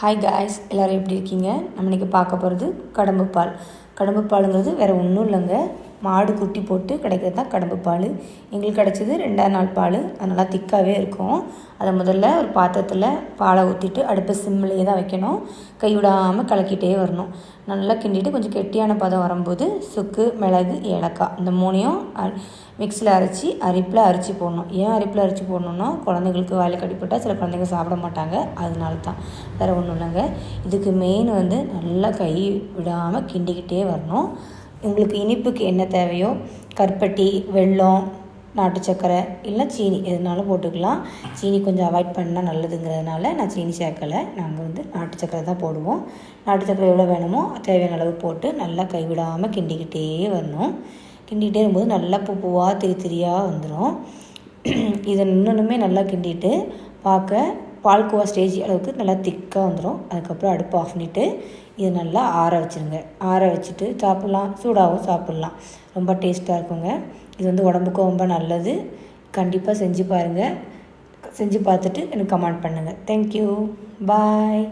Hi guys எல்லோரும் எப்படி இருக்கீங்க? நம்ம இன்றைக்கி பார்க்க போகிறது கடம்பு பால். கடம்பு பாலுங்கிறது வேறு ஒன்றும் இல்லைங்க. மாடு குட்டி போட்டு கிடைக்கிறது தான் கடம்பு பால். எங்களுக்கு கிடச்சது ரெண்டாவது நாள் பால். அது நல்லா திக்காகவே இருக்கும். அதை முதல்ல ஒரு பாத்திரத்தில் பாலை ஊற்றிட்டு அடுப்பு சிம்மிலேயே தான் வைக்கணும். கை விடாமல் கலக்கிட்டே வரணும். நல்லா கிண்டிட்டு கொஞ்சம் கெட்டியான பதம் வரும்போது சுக்கு மிளகு ஏலக்காய் இந்த மூணையும் மிக்ஸில் அரைச்சி அரிப்பில் அரிச்சு போடணும். ஏன் அரிப்பில் அரிச்சு போடணுன்னா குழந்தைங்களுக்கு வாயில் கடிப்பட்டால் சில குழந்தைங்க சாப்பிட மாட்டாங்க. அதனால தான். வேறு ஒன்றும் இல்லைங்க. இதுக்கு மெயின் வந்து நல்லா கை விடாமல் கிண்டிக்கிட்டே வரணும். உங்களுக்கு இனிப்புக்கு என்ன தேவையோ கருப்பட்டி வெல்லம் நாட்டு சர்க்கரை இல்லை சீனி எதுனாலும் போட்டுக்கலாம். சீனி கொஞ்சம் அவாய்ட் பண்ணால் நல்லதுங்கிறதுனால நான் சீனி சேர்க்கலை. நாங்கள் வந்து நாட்டு சர்க்கரை தான் போடுவோம். நாட்டு சர்க்கரை எவ்வளோ வேணுமோ தேவையான அளவு போட்டு நல்லா கைவிடாமல் கிண்டிக்கிட்டே வரணும். கிண்டிகிட்டே இருக்கும்போது நல்லா பூ பூவாக திரி திரியாக வந்துடும் இதை இன்னொன்றுமே நல்லா கிண்டிட்டு பார்க்க பால்கோவா ஸ்டேஜ் அளவுக்கு நல்லா திக்காக வந்துடும். அதுக்கப்புறம் அடுப்பு ஆஃப் பண்ணிவிட்டு இது நல்லா ஆற வச்சுருங்க. ஆற வச்சுட்டு சாப்பிட்லாம். சூடாகவும் சாப்பிட்லாம். ரொம்ப டேஸ்ட்டாக இருக்குங்க. இது வந்து உடம்புக்கும் ரொம்ப நல்லது. கண்டிப்பாக செஞ்சு பாருங்கள் செஞ்சு பார்த்துட்டு எனக்கு கமெண்ட் பண்ணுங்கள் தேங்க்யூ பாய்